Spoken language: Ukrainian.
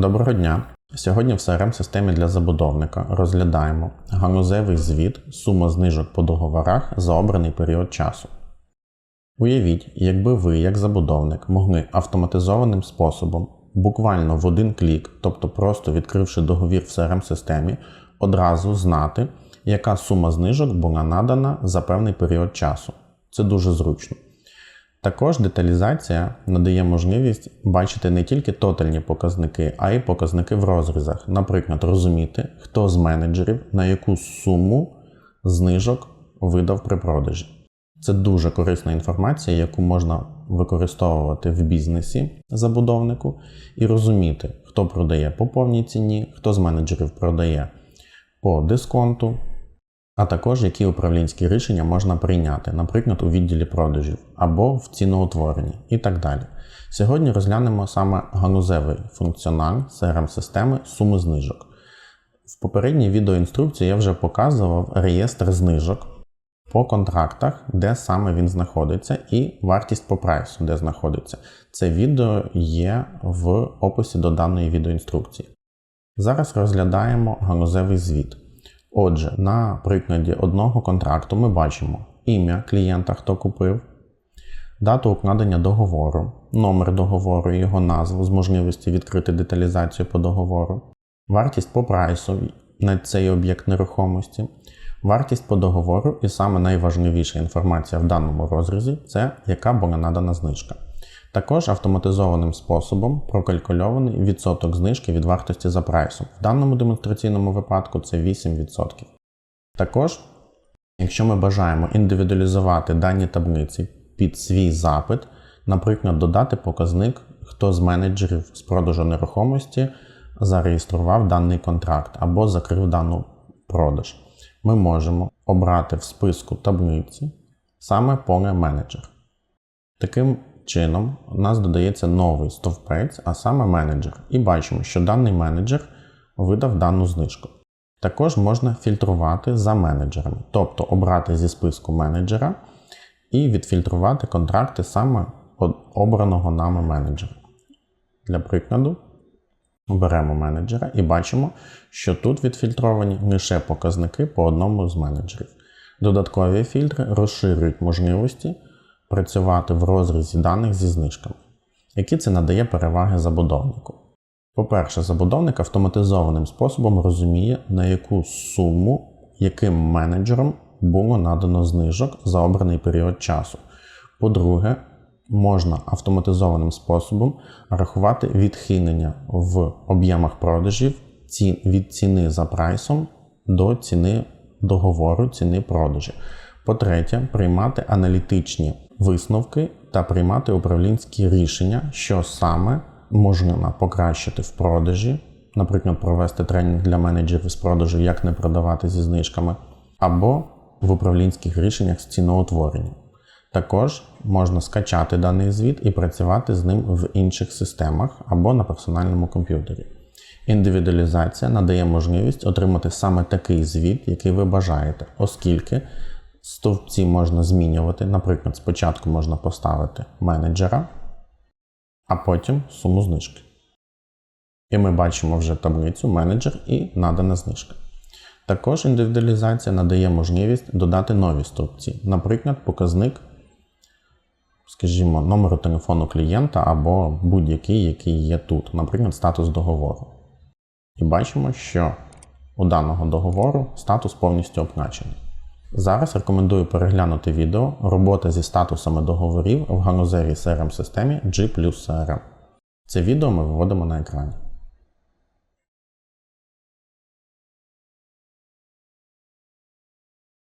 Доброго дня! Сьогодні в crm системі для забудовника розглядаємо ганузевий звіт, сума знижок по договорах за обраний період часу. Уявіть, якби ви, як забудовник, могли автоматизованим способом, буквально в один клік, тобто просто відкривши договір в crm системі одразу знати, яка сума знижок була надана за певний період часу. Це дуже зручно. Також деталізація надає можливість бачити не тільки тотальні показники, а й показники в розрізах. Наприклад, розуміти, хто з менеджерів на яку суму знижок видав при продажі. Це дуже корисна інформація, яку можна використовувати в бізнесі забудовнику і розуміти, хто продає по повній ціні, хто з менеджерів продає по дисконту, а також які управлінські рішення можна прийняти, наприклад, у відділі продажів або в ціноутворенні і так далі. Сьогодні розглянемо саме ганузевий функціонал crm системи суми знижок. В попередній відеоінструкції я вже показував реєстр знижок по контрактах, де саме він знаходиться, і вартість по прайсу, де знаходиться. Це відео є в описі до даної відеоінструкції. Зараз розглядаємо ганузевий звіт. Отже, на прикладі одного контракту ми бачимо ім'я клієнта, хто купив, дату укладення договору, номер договору, його назву з можливістю відкрити деталізацію по договору, вартість по прайсу на цей об'єкт нерухомості, вартість по договору і саме найважливіша інформація в даному розрізі це яка була надана знижка. Також автоматизованим способом прокалькульований відсоток знижки від вартості за прайсом. В даному демонстраційному випадку це 8%. Також, якщо ми бажаємо індивідуалізувати дані таблиці під свій запит, наприклад, додати показник, хто з менеджерів з продажу нерухомості зареєстрував даний контракт або закрив дану продаж, ми можемо обрати в списку таблиці саме поле менеджер. Таким чином у нас додається новий стовпець, а саме менеджер, і бачимо, що даний менеджер видав дану знижку. Також можна фільтрувати за менеджерами, тобто обрати зі списку менеджера і відфільтрувати контракти саме обраного нами менеджера. Для прикладу, беремо менеджера і бачимо, що тут відфільтровані лише показники по одному з менеджерів. Додаткові фільтри розширюють можливості працювати в розрізі даних зі знижками. Які це надає переваги забудовнику? По-перше, забудовник автоматизованим способом розуміє, на яку суму яким менеджером було надано знижок за обраний період часу. По-друге, можна автоматизованим способом рахувати відхилення в об'ємах продажів від ціни за прайсом до ціни договору ціни продажі. По-третє, приймати аналітичні висновки та приймати управлінські рішення, що саме можна покращити в продажі, наприклад, провести тренінг для менеджерів з продажу, як не продавати зі знижками, або в управлінських рішеннях з ціноутворенням. Також можна скачати даний звіт і працювати з ним в інших системах або на персональному комп'ютері. Індивідуалізація надає можливість отримати саме такий звіт, який ви бажаєте, оскільки Стовпці можна змінювати. Наприклад, спочатку можна поставити менеджера, а потім суму знижки. І ми бачимо вже таблицю менеджер і надана знижка. Також індивідуалізація надає можливість додати нові стовпці, наприклад, показник, скажімо, номеру телефону клієнта або будь-який, який є тут, наприклад, статус договору. І бачимо, що у даного договору статус повністю оплачений. Зараз рекомендую переглянути відео робота зі статусами договорів в ганузері crm системі G CRM. Це відео ми виводимо на екрані.